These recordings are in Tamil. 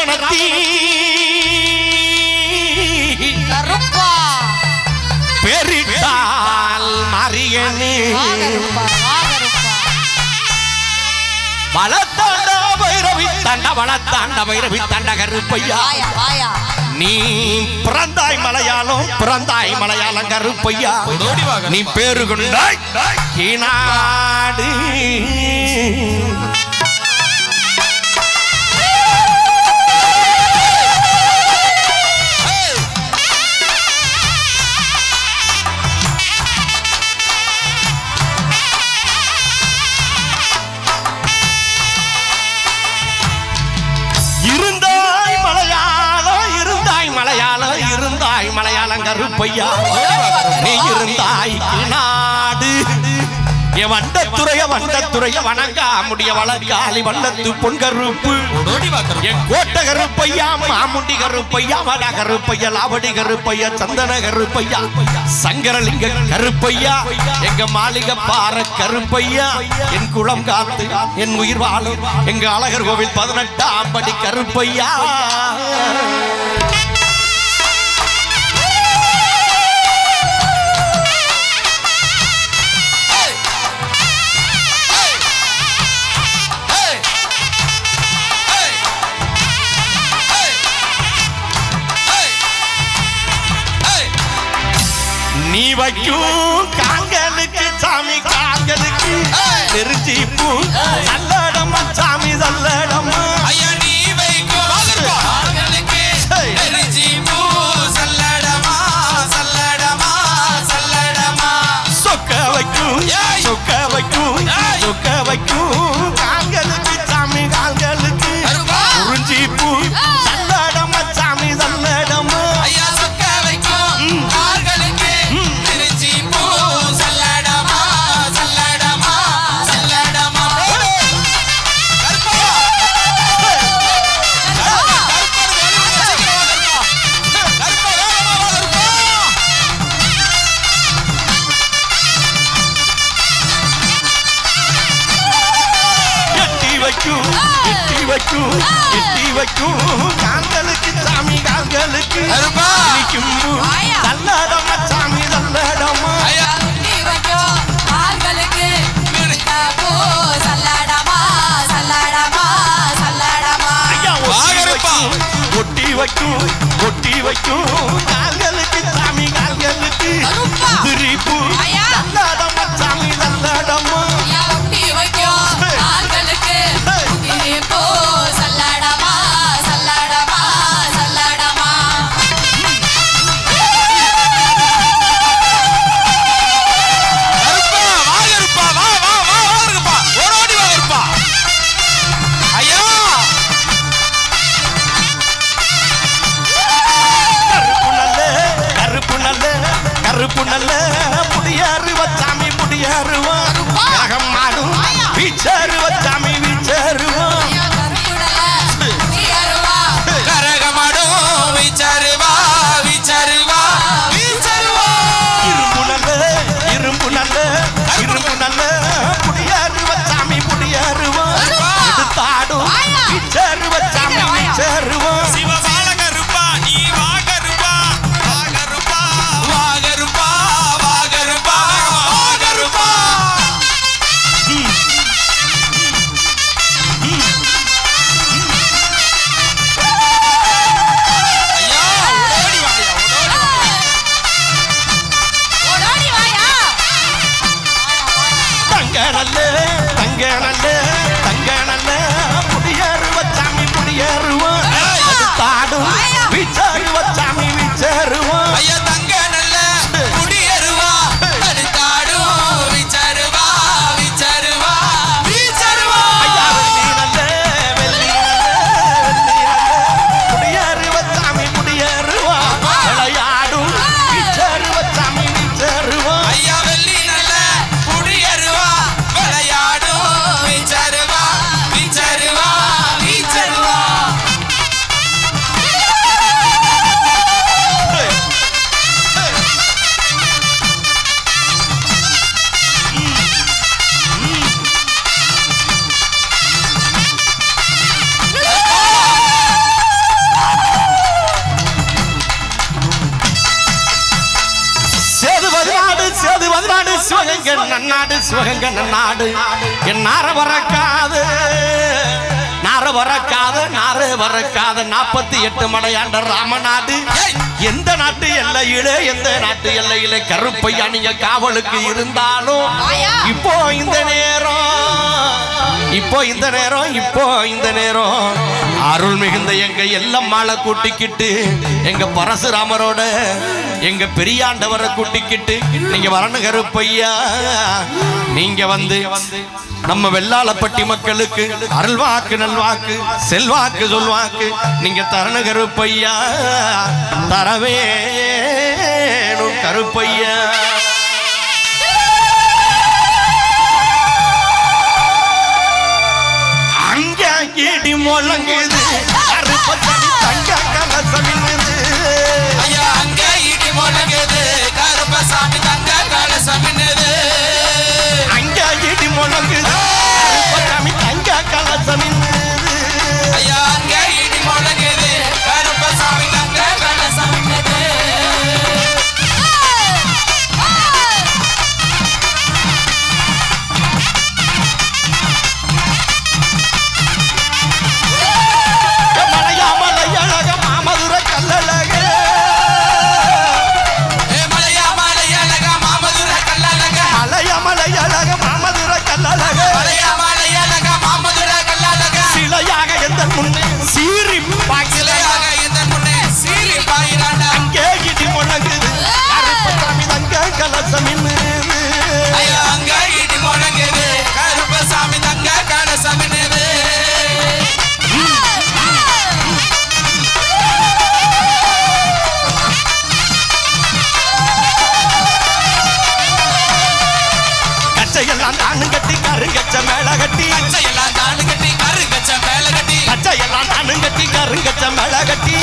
ரமணத்தி பெரிட்டால் மரியணி வளத்தாண்டா பைரவி தண்ட வளத்தாண்ட பைரவி தண்ட கருப்பையா. நீ பிறந்தாய் மலையாளம் பிறந்தாய் மலையாளம் கருப்பையா. நீ பேரு கொண்டாய். நாடு பொய்யா? நீ இருந்தாய் நாடு வண்டத்துறைய வண்டத்துறைய வணங்காமுடைய வளர்காலி வண்டத்து பொன்கருப்பு. என் கோட்டை கருப்பையா மாமுண்டி கருப்பையா லாவடி கருப்பையா சந்தன கருப்பையா சங்கரலிங்க கருப்பையா எங்க மாளிகை பாற கருப்பையா என் குளம் காத்து என் உயிர் வாழும் எங்க அழகர் கோவில் பதினெட்டாம் படி கருப்பையா வைக்கும் எட்டி வைக்கும் கால்களுக்கு சாமி கால்களுக்கு தள்ளாடமா சாமி தள்ளாடமா. நாடு சிவகங்க நாடு என் நார வரக்காது நார வரக்காத நார வரக்காத நாற்பத்தி எட்டு மலையாண்ட ராமநாடு. எந்த நாட்டு எல்லையிலே எந்த நாட்டு எல்லையிலே கருப்பை அணிய காவலுக்கு இருந்தாலும் இப்போ இந்த நேரம் இப்போ இந்த நேரம் இப்போ இந்த நேரம். அருள் மிகுந்த எங்க எல்லாம் மாலை கூட்டிக்கிட்டு எங்க பரசுராமரோட எங்க பெரியாண்டவரை கூட்டிக்கிட்டு நீங்க வரணு கருப்பையா நீங்க வந்து நம்ம வெள்ளாளப்பட்டி மக்களுக்கு அருள்வாக்கு நல்வாக்கு செல்வாக்கு சொல்வாக்கு நீங்க தரண கருப்பையா தரவே கருப்பையா. அங்கே முழங்கு கருங்கச்சி கருங்கச்ச மிளகட்டி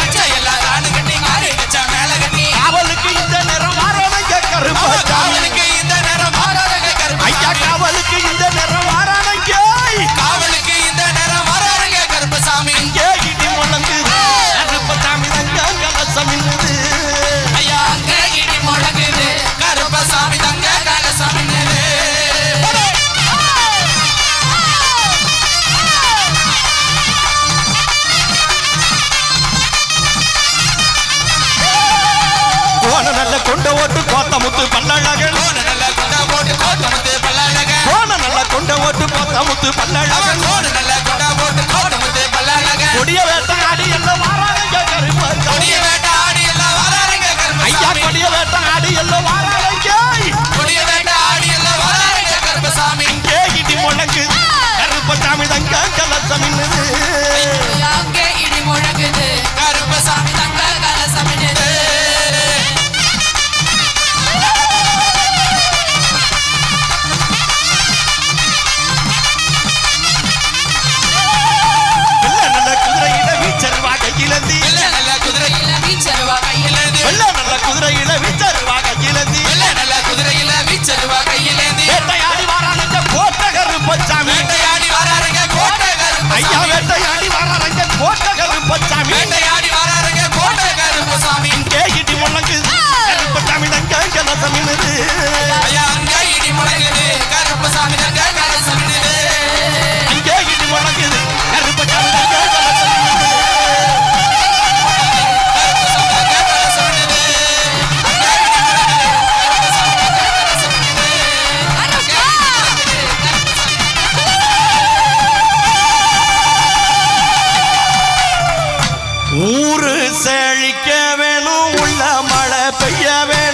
ஊரு செழிக்க வேணும் உள்ள மழை பெய்ய வேணும்